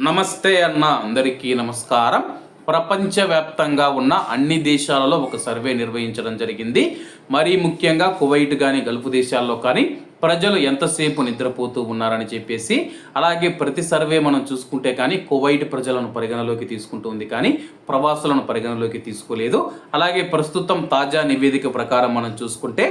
నమస్తే అన్న అందరికీ నమస్కారం. ప్రపంచవ్యాప్తంగా ఉన్న అన్ని దేశాలలో ఒక సర్వే నిర్వహించడం జరిగింది. మరీ ముఖ్యంగా కువైట్ కానీ గల్ఫ్ దేశాల్లో కానీ ప్రజలు ఎంతసేపు నిద్రపోతూ ఉన్నారని చెప్పేసి అలాగే ప్రతి సర్వే మనం చూసుకుంటే కానీ కువైట్ ప్రజలను పరిగణలోకి తీసుకుంటుంది కానీ ప్రవాసులను పరిగణలోకి తీసుకోలేదు. అలాగే ప్రస్తుతం తాజా నివేదిక ప్రకారం మనం చూసుకుంటే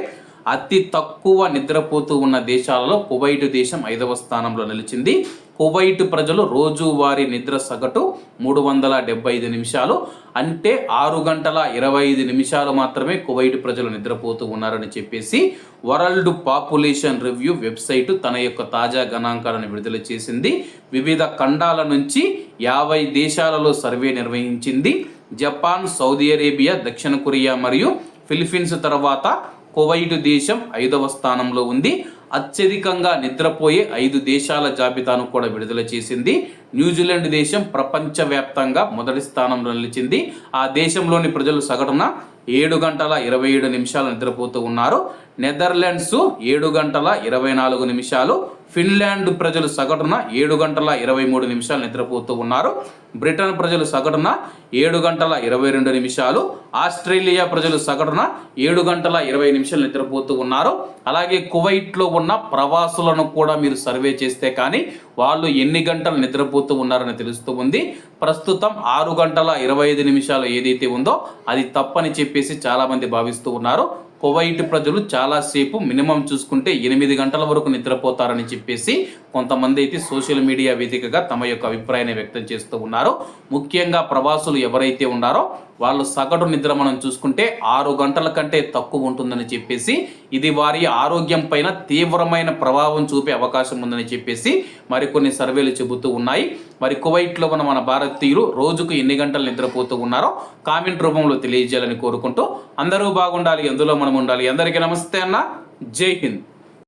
అతి తక్కువ నిద్రపోతూ ఉన్న దేశాలలో కువైట్ దేశం ఐదవ స్థానంలో నిలిచింది. కువైట్ ప్రజలు రోజువారీ నిద్ర సగటు మూడు వందల డెబ్బై ఐదు నిమిషాలు అంటే ఆరు గంటల ఇరవై ఐదు నిమిషాలు మాత్రమే కువైట్ ప్రజలు నిద్రపోతూ ఉన్నారని చెప్పేసి వరల్డ్ పాపులేషన్ రివ్యూ వెబ్సైట్ తన యొక్క తాజా గణాంకాలను విడుదల చేసింది. వివిధ ఖండాల నుంచి యాభై దేశాలలో సర్వే నిర్వహించింది. జపాన్ సౌదీ అరేబియా దక్షిణ కొరియా మరియు ఫిలిప్పీన్స్ తర్వాత కువైట్ దేశం ఐదవ స్థానంలో ఉంది. అత్యధికంగా నిద్రపోయే ఐదు దేశాల జాబితాను కూడా విడుదల చేసింది. న్యూజిలాండ్ దేశం ప్రపంచవ్యాప్తంగా మొదటి స్థానంలో నిలిచింది. ఆ దేశంలోని ప్రజలు సగటున ఏడు గంటల ఇరవై ఏడు నిమిషాలు నిద్రపోతూ ఉన్నారు. నెదర్లాండ్స్ ఏడు గంటల ఇరవై నాలుగు నిమిషాలు ఫిన్లాండ్ ప్రజలు సగటున ఏడు గంటల ఇరవై మూడు నిమిషాలు నిద్రపోతూ ఉన్నారు. బ్రిటన్ ప్రజలు సగటున ఏడు గంటల ఇరవై రెండు నిమిషాలు ఆస్ట్రేలియా ప్రజలు సగటున ఏడు గంటల ఇరవై నిమిషాలు నిద్రపోతూ ఉన్నారు. అలాగే కువైట్లో ఉన్న ప్రవాసులను కూడా మీరు సర్వే చేస్తే కానీ వాళ్ళు ఎన్ని గంటలు నిద్రపోతూ ఉన్నారని తెలుస్తూ ఉంది. ప్రస్తుతం ఆరు గంటల ఇరవై ఐదు నిమిషాలు ఏదైతే ఉందో అది తప్పని చెప్పేసి చాలామంది భావిస్తూ ఉన్నారు. కువైట్ ప్రజలు చాలాసేపు మినిమం చూసుకుంటే ఎనిమిది గంటల వరకు నిద్రపోతారని చెప్పేసి కొంతమంది అయితే సోషల్ మీడియా వేదికగా తమ యొక్క అభిప్రాయాన్ని వ్యక్తం చేస్తూ ఉన్నారు. ముఖ్యంగా ప్రవాసులు ఎవరైతే ఉన్నారో వాళ్ళు సగటు నిద్ర మనం చూసుకుంటే ఆరు గంటల కంటే తక్కువ ఉంటుందని చెప్పేసి ఇది వారి ఆరోగ్యం పైన తీవ్రమైన ప్రభావం చూపే అవకాశం ఉందని చెప్పేసి మరికొన్ని సర్వేలు చెబుతూ ఉన్నాయి. మరి కువైట్లో ఉన్న మన భారతీయులు రోజుకు ఎన్ని గంటలు నిద్రపోతూ ఉన్నారో కామెంట్ రూపంలో తెలియజేయాలని కోరుకుంటూ అందరూ బాగుండాలి ఎందులో మనం ఉండాలి. అందరికీ నమస్తే అన్న. జై హింద్.